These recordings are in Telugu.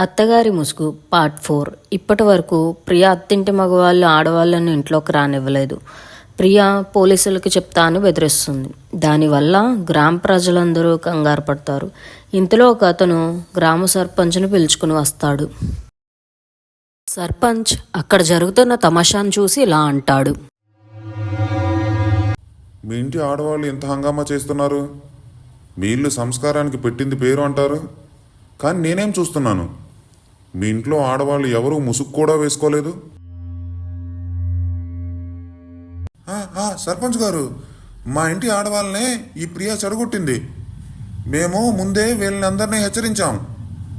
అత్తగారి ముసుగు పార్ట్ ఫోర్ ఇప్పటి వరకు ప్రియ అత్తింటి మగవాళ్ళు ఆడవాళ్ళను ఇంట్లోకి రానివ్వలేదు. ప్రియా పోలీసులకు చెప్తా అని బెదిరిస్తుంది. దానివల్ల గ్రామ ప్రజలందరూ కంగారు పడతారు. ఇంతలో ఒక అతను గ్రామ సర్పంచ్ను పిలుచుకుని వస్తాడు. సర్పంచ్ అక్కడ జరుగుతున్న తమాషాను చూసి ఇలా అంటాడు. మీ ఇంటి ఆడవాళ్ళు ఇంత హంగామా చేస్తున్నారు? మీ ఇల్లు సంస్కారానికి పెట్టింది పేరు అంటారు? కానీ నేనేం చూస్తున్నాను? మీ ఇంట్లో ఆడవాళ్ళు ఎవరూ ముసుగు కూడా వేసుకోలేదు? సర్పంచ్ గారు మా ఇంటి ఆడవాళ్ళనే ఈ ప్రియా చెడగొట్టింది. మేము ముందే వీళ్ళని అందరినీ హెచ్చరించాం.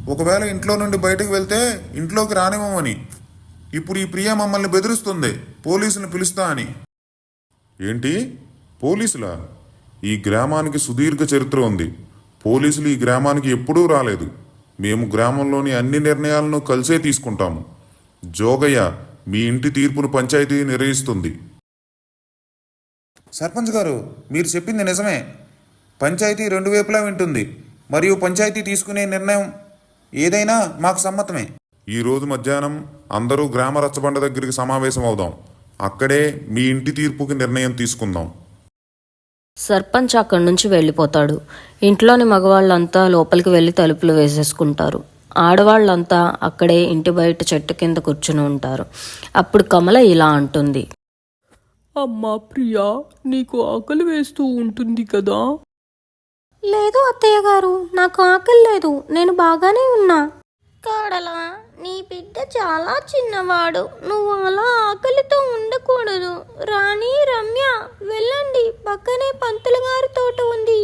ఒకవేళ ఇంట్లో నుండి బయటకు వెళ్తే ఇంట్లోకి రానివ్వమని. ఇప్పుడు ఈ ప్రియ మమ్మల్ని బెదిరిస్తుంది. పోలీసుని పిలుస్తా అని. ఏంటి? పోలీసులా? ఈ గ్రామానికి సుదీర్ఘ చరిత్ర ఉంది. పోలీసులు ఈ గ్రామానికి ఎప్పుడూ రాలేదు. మేము గ్రామంలోని అన్ని నిర్ణయాలను కలిసే తీసుకుంటాము. జోగయ్య మీ ఇంటి తీర్పును పంచాయతీ నిర్వహిస్తుంది సర్పంచ్ గారు మీరు చెప్పింది నిజమే. పంచాయతీ రెండు వైపులా వింటుంది. మరియు పంచాయతీ తీసుకునే నిర్ణయం ఏదైనా మాకు సమ్మతమే. ఈ రోజు మధ్యాహ్నం అందరూ గ్రామ రచ్చబండ దగ్గరికి సమావేశం అవుదాం అక్కడే మీ ఇంటి తీర్పుకి నిర్ణయం తీసుకుందాం. సర్పంచ్ అక్కడి నుంచి వెళ్ళిపోతాడు. ఇంట్లోని మగవాళ్ళంతా లోపలికి వెళ్ళి తలుపులు వేసేసుకుంటారు. ఆడవాళ్ళంతా అక్కడే ఇంటి బయట చెట్టు కింద కూర్చుని ఉంటారు. అప్పుడు కమల ఇలా అంటుంది. అమ్మా ప్రియా నీకు ఆకలి వేస్తూ ఉంటుంది కదా? లేదు అత్తయ్య గారు నాకు ఆకలి లేదు. నేను బాగానే ఉన్నా. కాడలా నీ బిడ్డ చాలా చిన్నవాడు. నువ్వు అలా ఆకలితో ఉండకూడదు రాణి రమ్య వెళ్ళండి. పక్కనే పంతులు గారి తోట ఉంది.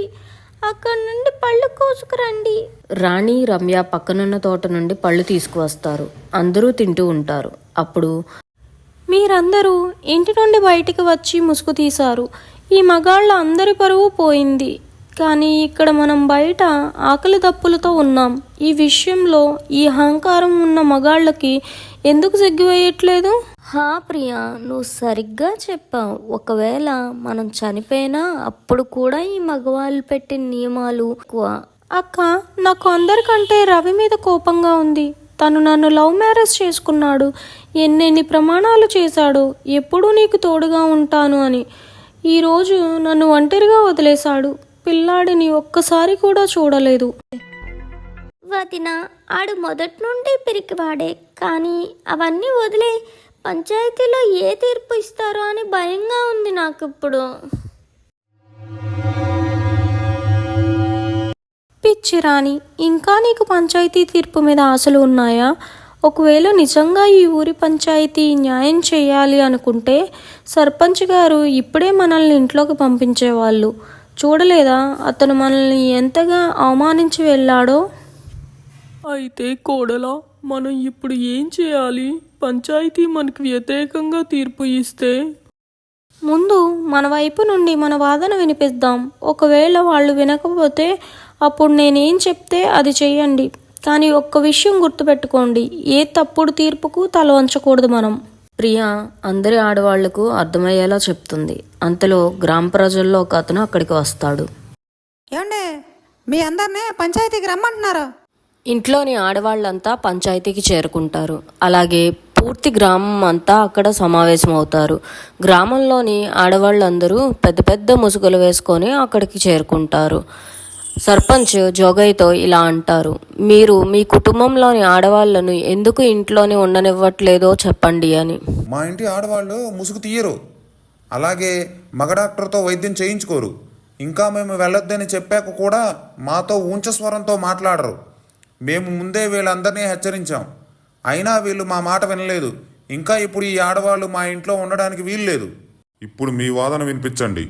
అక్కడి నుండి పళ్ళు కోసుకురండి. రాణి రమ్య పక్కనున్న తోట నుండి పళ్ళు తీసుకువస్తారు. అందరూ తింటూ ఉంటారు. అప్పుడు మీరందరూ ఇంటి నుండి బయటికి వచ్చి ముసుగు తీశారు. ఈ మగాళ్ళ అందరి పరువు పోయింది. కానీ ఇక్కడ మనం బయట ఆకలి దప్పులతో ఉన్నాం. ఈ విషయంలో ఈ అహంకారం ఉన్న మగాళ్ళకి ఎందుకు సిగ్గువేయట్లేదు? హా ప్రియా నువ్వు సరిగ్గా చెప్పావు. ఒకవేళ మనం చనిపోయినా అప్పుడు కూడా ఈ మగవాళ్ళు పెట్టిన నియమాలు ఎక్కువ. అక్క నాకు అందరికంటే రవి మీద కోపంగా ఉంది. తను నన్ను లవ్ మ్యారేజ్ చేసుకున్నాడు. ఎన్నెన్ని ప్రమాణాలు చేశాడు. ఎప్పుడూ నీకు తోడుగా ఉంటాను అని. ఈరోజు నన్ను ఒంటరిగా వదిలేశాడు. పిల్లాడిని ఒక్కసారి కూడా చూడలేదు. వదిన ఆడు మొదటి నుండి పిరికివాడే. కానీ అవన్నీ వదిలే. పంచాయతీలో ఏ తీర్పు ఇస్తారో అని భయంగా ఉంది నాకు ఇప్పుడు పిచ్చి రాణి ఇంకా నీకు పంచాయతీ తీర్పు మీద ఆశలు ఉన్నాయా? ఒకవేళ నిజంగా ఈ ఊరి పంచాయతీ న్యాయం చేయాలి అనుకుంటే సర్పంచ్ గారు ఇప్పుడే మనల్ని ఇంట్లోకి పంపించేవాళ్ళు. చూడలేదా? అతను మనల్ని ఎంతగా అవమానించి వెళ్ళాడో? అయితే కోడలా మనం ఇప్పుడు ఏం చేయాలి? పంచాయతీ మనకు వ్యతిరేకంగా తీర్పు ఇస్తే? ముందు మన వైపు నుండి మన వాదన వినిపిద్దాం. ఒకవేళ వాళ్ళు వినకపోతే అప్పుడు నేనేం చెప్తే అది చెయ్యండి. కానీ ఒక్క విషయం గుర్తుపెట్టుకోండి. ఏ తప్పుడు తీర్పుకు తల వంచకూడదు మనం. ప్రియ అందరి ఆడవాళ్ళకు అర్థమయ్యేలా చెప్తుంది. అంతలో గ్రామ ప్రజల్లో ఒక అతను అక్కడికి వస్తాడు. ఏమండే? మీ అందరినీ పంచాయతీకి రమ్మంటున్నారు. ఇంట్లోని ఆడవాళ్ళంతా పంచాయతీకి చేరుకుంటారు. అలాగే పూర్తి గ్రామం అంతా అక్కడ సమావేశం అవుతారు గ్రామంలోని ఆడవాళ్ళందరూ పెద్ద పెద్ద ముసుగులు వేసుకొని అక్కడికి చేరుకుంటారు. సర్పంచ్ జోగయ్యతో ఇలా అంటారు మీరు మీ కుటుంబంలోని ఆడవాళ్ళను ఎందుకు ఇంట్లోనే ఉండనివ్వట్లేదో చెప్పండి అని. మా ఇంటి ఆడవాళ్ళు ముసుగు తీయరు. అలాగే మగ డాక్టర్తో వైద్యం చేయించుకోరు. ఇంకా మేము వెళ్ళొద్దని చెప్పాక కూడా మాతో ఊంచస్వరంతో మాట్లాడరు. మేము ముందే వీళ్ళందరినీ హెచ్చరించాం. అయినా వీళ్ళు మా మాట వినలేదు. ఇంకా ఇప్పుడు ఈ ఆడవాళ్ళు మా ఇంట్లో ఉండడానికి వీల్లేదు. ఇప్పుడు మీ వాదన వినిపించండి.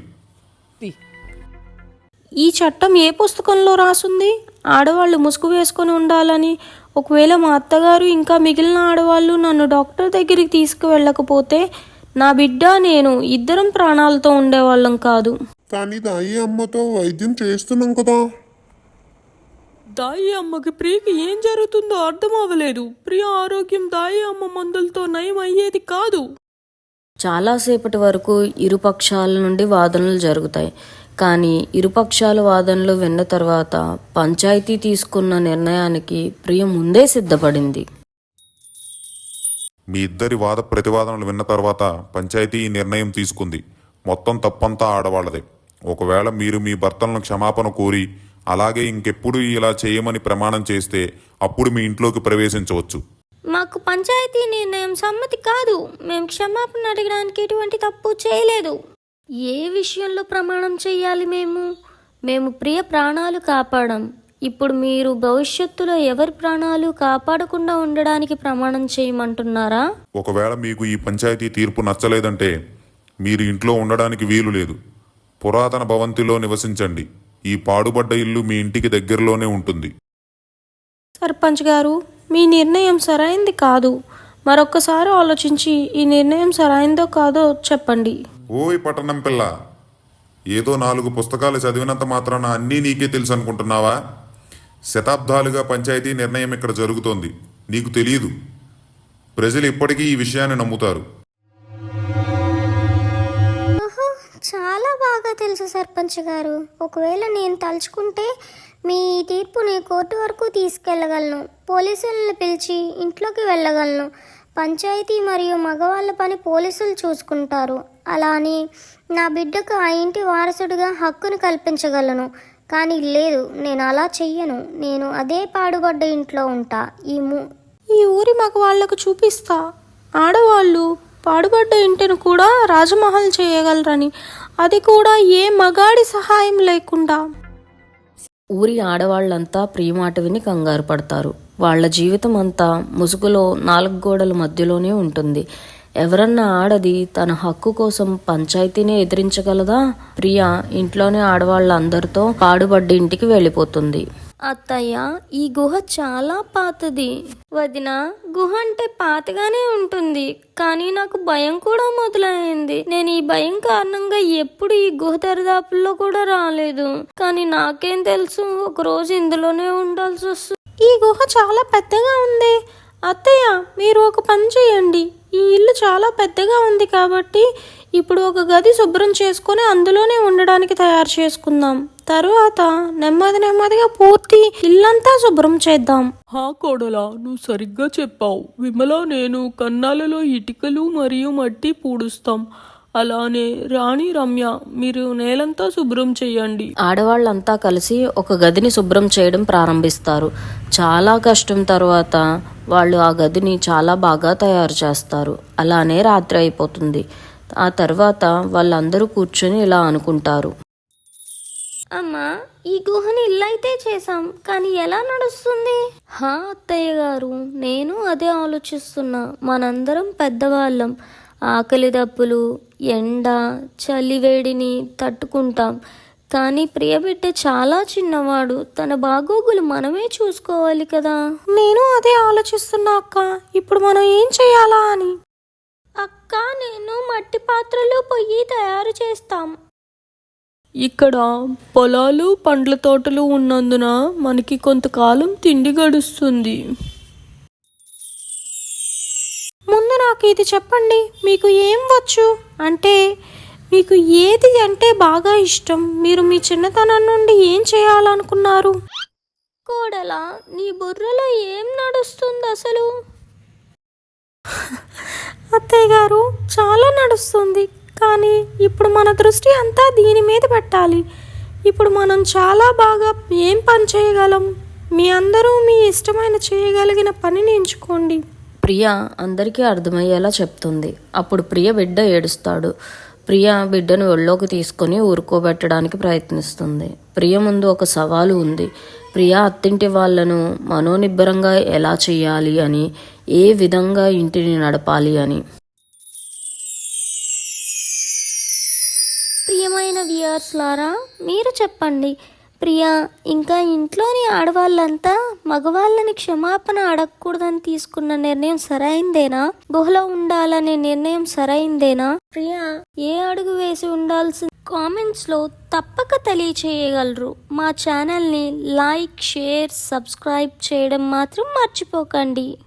ఈ చట్టం ఏ పుస్తకంలో రాసుంది? ఆడవాళ్ళు ముసుగు వేసుకొని ఉండాలని. ఒకవేళ మా అత్తగారు ఇంకా మిగిలిన ఆడవాళ్ళు నన్ను డాక్టర్ దగ్గరికి తీసుకువెళ్ళకపోతే నా బిడ్డ నేను ఇద్దరం ప్రాణాలతో ఉండేవాళ్ళం కాదు. కానీ దాయి అమ్మతో వైద్యం చేస్తున్నాం కదా. దాయి అమ్మకి ప్రియకి ఏం జరుగుతుందో అర్థం అవ్వలేదు ప్రియ ఆరోగ్యం దాయి అమ్మ మందులతో నయం అయ్యేది కాదు. చాలాసేపటి వరకు ఇరు పక్షాల నుండి వాదనలు జరుగుతాయి. కానీ ఇరుపక్షాల వాదనలు విన్న తర్వాత పంచాయతీ తీసుకున్న నిర్ణయానికి ప్రియ ముందే సిద్ధపడింది. మీ ఇద్దరి వాద ప్రతివాదనలు విన్న తర్వాత పంచాయతీ ఈ నిర్ణయం తీసుకుంది. మొత్తం తప్పంతా ఆడవాళ్ళదే. ఒకవేళ మీరు మీ భర్తలను క్షమాపణ కోరి అలాగే ఇంకెప్పుడు ఇలా చేయమని ప్రమాణం చేస్తే అప్పుడు మీ ఇంట్లోకి ప్రవేశించవచ్చు. మాకు పంచాయతీ నిర్ణయం సమ్మతి కాదు. మేము క్షమాపణ అడగడానికి ఎటువంటి తప్పు చేయలేదు. ఏ విషయంలో ప్రమాణం చేయాలి మేము? మేము ప్రియ ప్రాణాలు కాపాడం. ఇప్పుడు మీరు భవిష్యత్తులో ఎవరి ప్రాణాలు కాపాడకుండా ఉండడానికి ప్రమాణం చేయమంటున్నారా? ఒకవేళ మీకు ఈ పంచాయతీ తీర్పు నచ్చలేదంటే మీరు ఇంట్లో ఉండడానికి వీలు లేదు. పురాతన భవంతిలో నివసించండి. ఈ పాడుబడ్డ ఇల్లు మీ ఇంటికి దగ్గరలోనే ఉంటుంది. సర్పంచ్ గారు మీ నిర్ణయం సరైంది కాదు. మరొక్కసారి ఆలోచించి ఈ నిర్ణయం సరైందో కాదో చెప్పండి. ఓయ్ పట్టణం పిల్ల ఏదో నాలుగు పుస్తకాలు చదివినంత మాత్రాన అన్నీ నీకే తెలుసు అనుకుంటున్నావా? శతాబ్దాలుగా పంచాయతీ నిర్ణయం ఇక్కడ జరుగుతోంది. నీకు తెలియదు ప్రజలు ఇప్పటికీ ఈ విషయాన్ని నమ్ముతారు. తెలుసు సర్పంచ్ గారు? ఒకవేళ నేను తలుచుకుంటే మీ తీర్పుని కోర్టు వరకు తీసుకెళ్ళగలను పోలీసులను పిలిచి ఇంట్లోకి వెళ్ళగలను. పంచాయతీ మరియు మగవాళ్ళ పని పోలీసులు చూసుకుంటారు. అలా అని నా బిడ్డకు ఆ ఇంటి వారసుడిగా హక్కును కల్పించగలను. కానీ లేదు నేను అలా చెయ్యను. నేను అదే పాడుబడ్డ ఇంట్లో ఉంటా. ఈ మూ ఈ ఊరి మగవాళ్ళకు చూపిస్తా. ఆడవాళ్ళు పాడుబడ్డ ఇంటిని కూడా రాజమహల్ చేయగలరని అది కూడా ఏ మగాడి సహాయం లేకుండా. ఊరి ఆడవాళ్ళంతా ప్రియమాట విని కంగారు పడతారు. వాళ్ళ జీవితం అంతా ముసుగులో నాలుగు గోడల మధ్యలోనే ఉంటుంది. ఎవరన్నా ఆడది తన హక్కు కోసం పంచాయతీనే ఎదిరించగలదా? ప్రియ ఇంట్లోనే ఆడవాళ్ళందరితో పాడుబడ్డ ఇంటికి వెళ్ళిపోతుంది. అత్తయ్య ఈ గుహ చాలా పాతది. వదిన గుహ అంటే పాతగానే ఉంటుంది కానీ నాకు భయం కూడా మొదలైంది. నేను ఈ భయం కారణంగా ఎప్పుడు ఈ గుహ దరిదాపుల్లో కూడా రాలేదు. కానీ నాకేం తెలుసు ఒక రోజు ఇందులోనే ఉండాల్సి వస్తుంది. ఈ గుహ చాలా పెద్దగా ఉంది. అత్తయ్య మీరు ఒక పని చేయండి. ఈ ఇల్లు చాలా పెద్దగా ఉంది కాబట్టి ఇప్పుడు ఒక గది శుభ్రం చేసుకొని అందులోనే ఉండడానికి తయారు చేసుకుందాం. తరువాత నెమ్మది నెమ్మదిగా పూర్తి ఇల్లంతా శుభ్రం చేద్దాం. హా కోడలా నువ్వు సరిగ్గా చెప్పావు. విమల నేను కన్నాలలో ఇటుకలు మరియు మట్టి పూడుస్తాం. అలానే రాణి రమ్య మీరు నేలంతా శుభ్రం చేయండి. ఆడవాళ్ళంతా కలిసి ఒక గదిని శుభ్రం చేయడం ప్రారంభిస్తారు. చాలా కష్టం తర్వాత వాళ్ళు ఆ గదిని చాలా బాగా తయారు చేస్తారు. అలానే రాత్రి అయిపోతుంది. ఆ తర్వాత వాళ్ళందరూ కూర్చొని ఇలా అనుకుంటారు. అమ్మా ఈ గుహని ఇల్లైతే చేసాం కానీ ఎలా నడుస్తుంది? హా అత్తయ్య గారు నేను అదే ఆలోచిస్తున్నా. మనందరం పెద్దవాళ్ళం. ఆకలి దప్పులు ఎండ చలివేడిని తట్టుకుంటాం. కానీ ప్రియబిడ్డ చాలా చిన్నవాడు. తన బాగోగులు మనమే చూసుకోవాలి కదా. నేను అదే ఆలోచిస్తున్నా అక్క. ఇప్పుడు మనం ఏం చేయాలా అని. అక్క నేను మట్టి పాత్రలు పొయ్యి తయారు చేస్తాం. ఇక్కడ పొలాలు పండ్ల తోటలు ఉన్నందున మనకి కొంతకాలం తిండి గడుస్తుంది. ముందు నాకు ఇది చెప్పండి మీకు ఏం వచ్చు? అంటే మీకు ఏది అంటే బాగా ఇష్టం? మీరు మీ చిన్నతనం నుండి ఏం చేయాలనుకున్నారు? కోడలా నీ బుర్రలో ఏం నడుస్తుంది అసలు? అత్తయ్య గారు చాలా నడుస్తుంది. కానీ ఇప్పుడు మన దృష్టి అంతా దీని మీద పెట్టాలి. ఇప్పుడు మనం చాలా బాగా ఏం పని చేయగలం? మీ అందరూ మీ ఇష్టమైన చేయగలిగిన పనిని ఎంచుకోండి. ప్రియ అందరికీ అర్థమయ్యేలా చెప్తుంది. అప్పుడు ప్రియ బిడ్డ ఏడుస్తాడు. ప్రియ బిడ్డను ఒళ్ళోకి తీసుకొని ఊరుకోబెట్టడానికి ప్రయత్నిస్తుంది. ప్రియ ముందు ఒక సవాలు ఉంది. ప్రియ అత్తింటి వాళ్ళను మనోనిబ్బరంగా ఎలా చేయాలి అని ఏ విధంగా ఇంటిని నడపాలి అని. ప్రియమైన వ్యూయర్స్ లారా మీరు చెప్పండి. ప్రియా ఇంకా ఇంట్లోని ఆడవాళ్ళంతా మగవాళ్ళని క్షమాపణ అడగకూడదని తీసుకున్న నిర్ణయం సరైందేనా? గుహలో ఉండాలనే నిర్ణయం సరైందేనా? ప్రియా ఏ అడుగు వేసి ఉండాల్సిన కామెంట్స్లో తప్పక తెలియచేయగలరు. మా ఛానల్ని లైక్ షేర్ సబ్స్క్రైబ్ చేయడం మాత్రం మర్చిపోకండి.